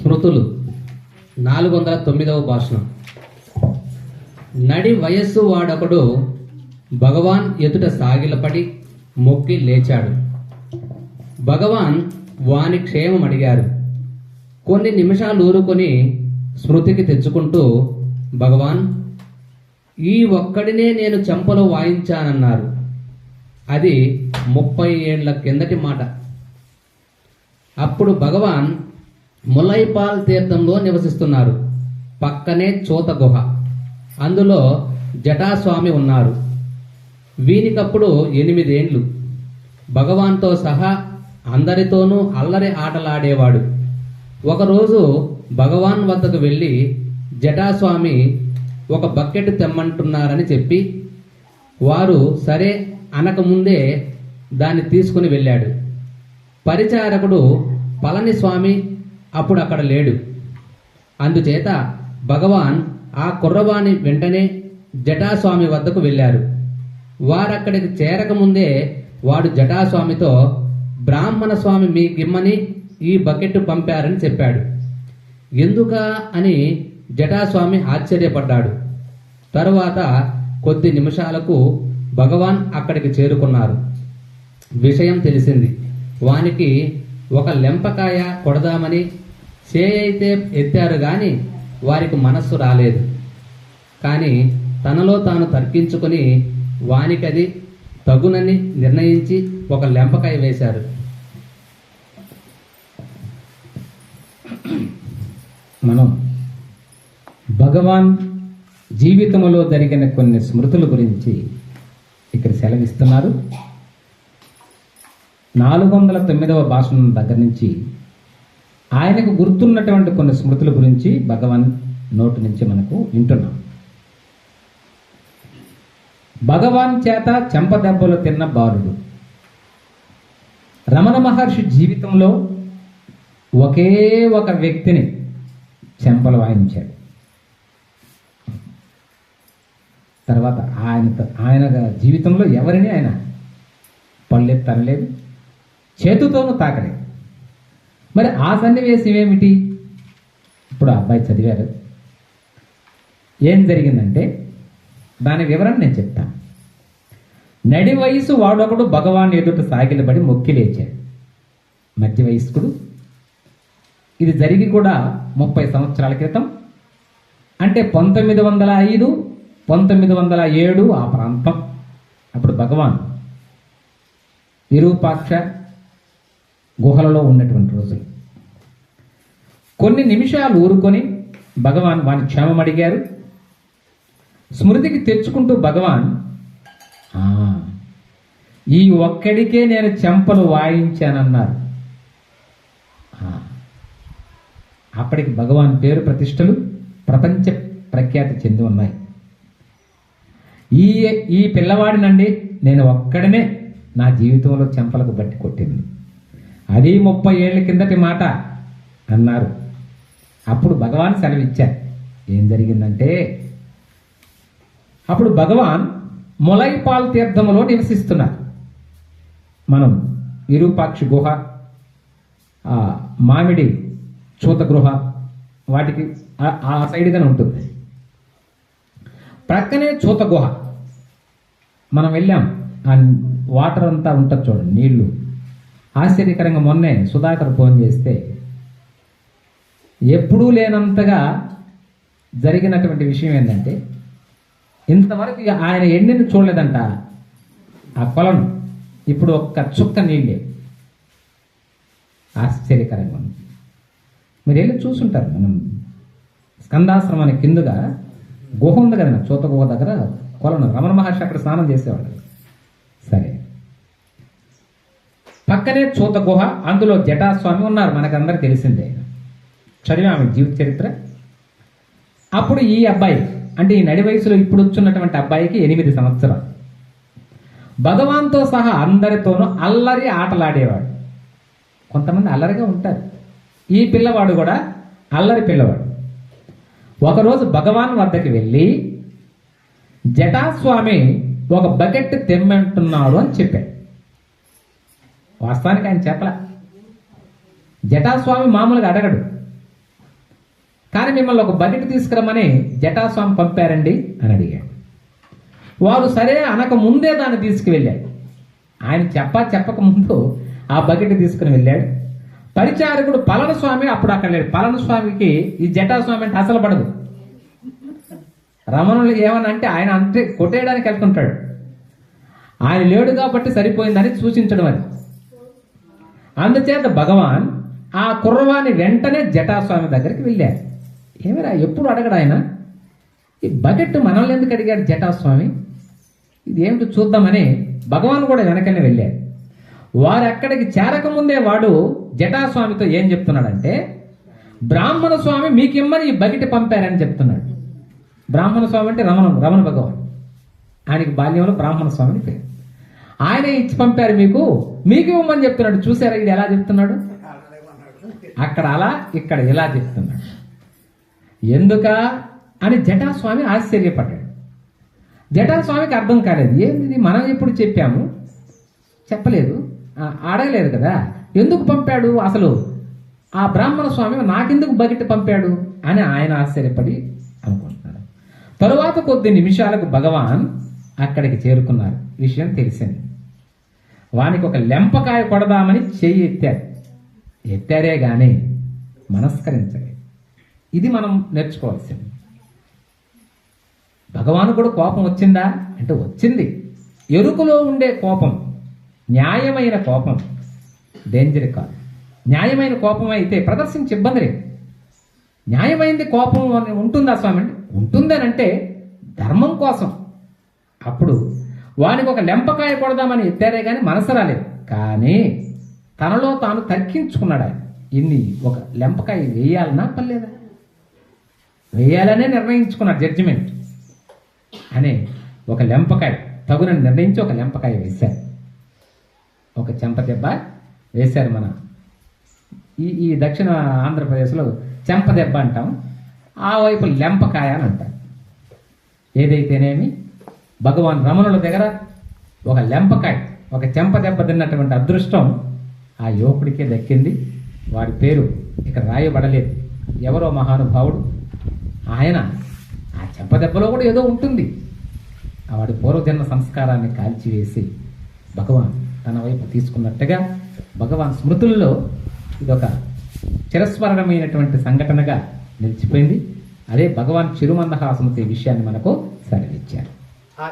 స్మృతులు. నాలుగు వందల తొమ్మిదవ భాషణం. నడి వయస్సు వాడొకడు భగవాన్ ఎదుట సాగిలపడి మొక్కి లేచాడు. భగవాన్ వాని క్షేమం అడిగారు. కొన్ని నిమిషాలు ఊరుకొని స్మృతికి తెచ్చుకుంటూ భగవాన్ ఈ ఒక్కడినే నేను చెంపలో వాయించానన్నారు. అది ముప్పై ఏండ్ల కిందటి మాట. అప్పుడు భగవాన్ ములైపాల్ తీర్థంలో నివసిస్తున్నారు. పక్కనే చోత గుహ. అందులో జటాస్వామి ఉన్నారు. వీనికప్పుడు ఎనిమిదేండ్లు. భగవాన్తో సహా అందరితోనూ అల్లరి ఆటలాడేవాడు. ఒకరోజు భగవాన్ వద్దకు వెళ్ళి జటాస్వామి ఒక బకెట్ తెమ్మంటున్నారని చెప్పి వారు సరే అనకముందే దాన్ని తీసుకుని వెళ్ళాడు. పరిచారకుడు పళనిస్వామి అప్పుడు అక్కడ లేడు. అందుచేత భగవాన్ ఆ కుర్రవాణి వెంటనే జటాస్వామి వద్దకు వెళ్ళారు. వారక్కడికి చేరకముందే వాడు జటాస్వామితో బ్రాహ్మణ స్వామి మీ గిమ్మని ఈ బకెట్ పంపారని చెప్పాడు. ఎందుక? అని జటాస్వామి ఆశ్చర్యపడ్డాడు. తరువాత కొద్ది నిమిషాలకు భగవాన్ అక్కడికి చేరుకున్నారు. విషయం తెలిసింది. వానికి ఒక లెంపకాయ కొడదామని అయితే ఎత్తారు కానీ వారికి మనస్సు రాలేదు. కానీ తనలో తాను తర్కించుకుని వానికది తగునని నిర్ణయించి ఒక లెంపకాయ వేశారు. మనం భగవాన్ జీవితంలో జరిగిన కొన్ని స్మృతుల గురించి ఇక్కడ సెలవిస్తున్నారు. నాలుగు వందల తొమ్మిదవ భాషణం దగ్గర నుంచి ఆయనకు గుర్తున్నటువంటి కొన్ని స్మృతుల గురించి భగవాన్ నోటి నుంచి మనకు వింటున్నాం. భగవాన్ చేత చెంపదెబ్బలు తిన్న బాలుడు. రమణ మహర్షి జీవితంలో ఒకే ఒక వ్యక్తిని చెంపలు వాయించాడు. తర్వాత ఆయన ఆయన జీవితంలో ఎవరిని ఆయన పళ్ళెత్తనలేదు చేతితోనూ తాకలేదు. మరి ఆ సన్నివేశం ఏమిటి? ఇప్పుడు ఆ అబ్బాయి చదివారు. ఏం జరిగిందంటే దాని వివరణ నేను చెప్తాను నడి వయసు వాడొకడు భగవాన్ ఎదుట సాగిలబడి మొక్కి లేచాడు. మధ్య వయస్కుడు. ఇది జరిగి కూడా ముప్పై సంవత్సరాల క్రితం. అంటే పంతొమ్మిది వందల ఐదు పంతొమ్మిది వందల ఏడు ఆ ప్రాంతం. అప్పుడు భగవాన్ విరూపాక్ష గుహలలో ఉన్నటువంటి రోజులు. కొన్ని నిమిషాలు ఊరుకొని భగవాన్ వాని క్షేమం అడిగారు. స్మృతికి తెచ్చుకుంటూ భగవాన్ ఈ ఒక్కడికే నేను చెంపలు వాయించానన్నారు. అప్పటికి భగవాన్ పేరు ప్రతిష్టలు ప్రపంచ ప్రఖ్యాతి చెంది ఉన్నాయి. ఈ ఈ పిల్లవాడినండి నేను ఒక్కడనే నా జీవితంలో చెంపలకు బట్టి కొట్టింది. అది ముప్పై ఏళ్ళ కిందటి మాట అన్నారు. అప్పుడు భగవాన్ సెలవిచ్చారు. ఏం జరిగిందంటే అప్పుడు భగవాన్ మొలైపాల్ తీర్థములో నివసిస్తున్నారు. మనం విరూపాక్షి గుహ ఆ మామిడి చూత గృహ వాటికి ఆ- ఆ సైడ్గానే ఉంటుంది. ప్రక్కనే చూత గుహ మనం వెళ్ళాం. ఆ వాటర్ అంతా ఉంటుంది చూడండి నీళ్ళు. ఆశ్చర్యకరంగా మొన్నే సుధాకర్ ఫోన్ చేస్తే ఎప్పుడూ లేనంతగా జరిగినటువంటి విషయం ఏంటంటే ఇంతవరకు ఇక ఆయన ఎండిని చూడలేదంట. ఆ కొలను ఇప్పుడు ఒక్క చుక్క నీళ్ళే. ఆశ్చర్యకరంగా ఉంది. మీరు వెళ్ళి చూసుంటారు. మనం స్కందాశ్రమానికి కిందుగా గుహ ఉంది కదా చూత గుహ దగ్గర కొలను రమణ మహర్షి అక్కడ స్నానం చేసేవాడు సరే పక్కనే చూత గుహ అందులో జటాస్వామి ఉన్నారు. మనకందరికి తెలిసిందే. చదివా ఆమె జీవిత చరిత్ర. అప్పుడు ఈ అబ్బాయి అంటే ఈ నడి వయసులో ఇప్పుడు వచ్చున్నటువంటి అబ్బాయికి ఎనిమిది సంవత్సరాలు. భగవాన్తో సహా అందరితోనూ అల్లరి ఆటలాడేవాడు. కొంతమంది అల్లరిగా ఉంటారు. ఈ పిల్లవాడు కూడా అల్లరి పిల్లవాడు. ఒకరోజు భగవాన్ వద్దకి వెళ్ళి జటాస్వామి ఒక బకెట్ తెమ్మంటున్నాడు అని చెప్పాడు. వాస్తవానికి ఆయన చెప్పల. జటాస్వామి మామూలుగా అడగడు. కానీ మిమ్మల్ని ఒక బకెట్ తీసుకురమ్మని జటాస్వామి పంపారండి అని అడిగాడు. వారు సరే అనక ముందే దాన్ని తీసుకువెళ్ళాడు ఆయన చెప్ప చెప్పక ముందు ఆ బకెట్ తీసుకుని వెళ్ళాడు. పరిచారకుడు పలన స్వామి అప్పుడు అక్కడ లేడు. పలన స్వామికి ఈ జటాస్వామి అంటే అసలు పడదు. రమణులు ఏమని అంటే ఆయన అంటే కొట్టేయడానికి వెళ్తుంటాడు. ఆయన లేడు కాబట్టి సరిపోయిందని సూచించడం అది. అందుచేత భగవాన్ ఆ కుర్రవాణి వెంటనే జటాస్వామి దగ్గరికి వెళ్ళారు. ఏమిరా ఎప్పుడు అడగడు ఆయన? ఈ బకెట్ మనల్ని ఎందుకు అడిగాడు జటాస్వామి? ఇది ఏమిటి చూద్దామని భగవాన్ కూడా వెనకనే వెళ్ళారు. వారు అక్కడికి చేరకముందే వాడు జటాస్వామితో ఏం చెప్తున్నాడంటే బ్రాహ్మణ స్వామి మీకిమ్మని ఈ బకెట్ పంపారని చెప్తున్నాడు. బ్రాహ్మణ స్వామి అంటే రమణ రమణ భగవాన్. ఆయనకి బాల్యంలో బ్రాహ్మణ స్వామిని పేరు. ఆయనే ఇచ్చి పంపారు మీకు మీకు ఇవ్వమని చెప్తున్నాడు చూసారా ఇది ఎలా చెప్తున్నాడు? అక్కడ అలా ఇక్కడ ఇలా చెప్తున్నాడు. ఎందుక? అని జటాస్వామి ఆశ్చర్యపడ్డాడు. జటాస్వామికి అర్థం కాలేదు. ఏంది ఇది? మనం ఎప్పుడు చెప్పాము? చెప్పలేదు. ఆ, అడగలేదు కదా. ఎందుకు పంపాడు? అసలు ఆ బ్రాహ్మణ స్వామి నాకెందుకు బకెట్ పంపాడు? అని ఆయన ఆశ్చర్యపడి అనుకుంటున్నాడు. తరువాత కొద్ది నిమిషాలకు భగవాన్ అక్కడికి చేరుకున్నారు. విషయం తెలిసింది. వానికి ఒక లెంపకాయ కొడదామని చెయ్యి ఎత్తారు. ఎత్తారే గాని మనస్కరించలేదు. ఇది మనం నేర్చుకోవాల్సింది. భగవాను కూడా కోపం వచ్చిందా? అంటే వచ్చింది. ఎరుకలో ఉండే కోపం న్యాయమైన కోపం డేంజర్ కాదు. న్యాయమైన కోపం అయితే ప్రదర్శించి ఇబ్బంది లేదు. న్యాయమైంది కోపం అని ఉంటుందా స్వామి? అంటే ఉంటుందని అంటే ధర్మం కోసం. అప్పుడు వానికి ఒక లెంపకాయ కొడదామని ఎత్తారే కానీ మనసు రాలేదు. కానీ తనలో తాను తర్కించుకున్నాడు ఆయన. ఇన్ని ఒక లెంపకాయ వేయాలన్నా పర్లేదా? వేయాలనే నిర్ణయించుకున్నాడు జడ్జిమెంట్ అనే ఒక లెంపకాయ తగునని నిర్ణయించి ఒక లెంపకాయ వేశారు. ఒక చెంప దెబ్బ వేశారు మన ఈ ఈ దక్షిణ ఆంధ్రప్రదేశ్లో చెంప దెబ్బ అంటాం ఆ వైపు లెంపకాయ అని అంటారు. ఏదైతేనేమి? భగవాన్ రమణుల దగ్గర ఒక లెంపకాయ ఒక చెంప దెబ్బ తిన్నటువంటి అదృష్టం ఆ యువకుడికే దక్కింది. వాడి పేరు ఇక్కడ రాయబడలేదు. ఎవరో మహానుభావుడు. ఆయన ఆ చెంప దెబ్బలో కూడా ఏదో ఉంటుంది. ఆ వాడి పూర్వజన్మ సంస్కారాన్ని కాల్చివేసి భగవాన్ తన వైపు తీసుకున్నట్టుగా భగవాన్ స్మృతుల్లో ఇదొక చిరస్మరణమైనటువంటి సంఘటనగా నిలిచిపోయింది. అదే భగవాన్ చిరుమందహాసముతి విషయాన్ని మనకు సెలవిచ్చారు. ఆ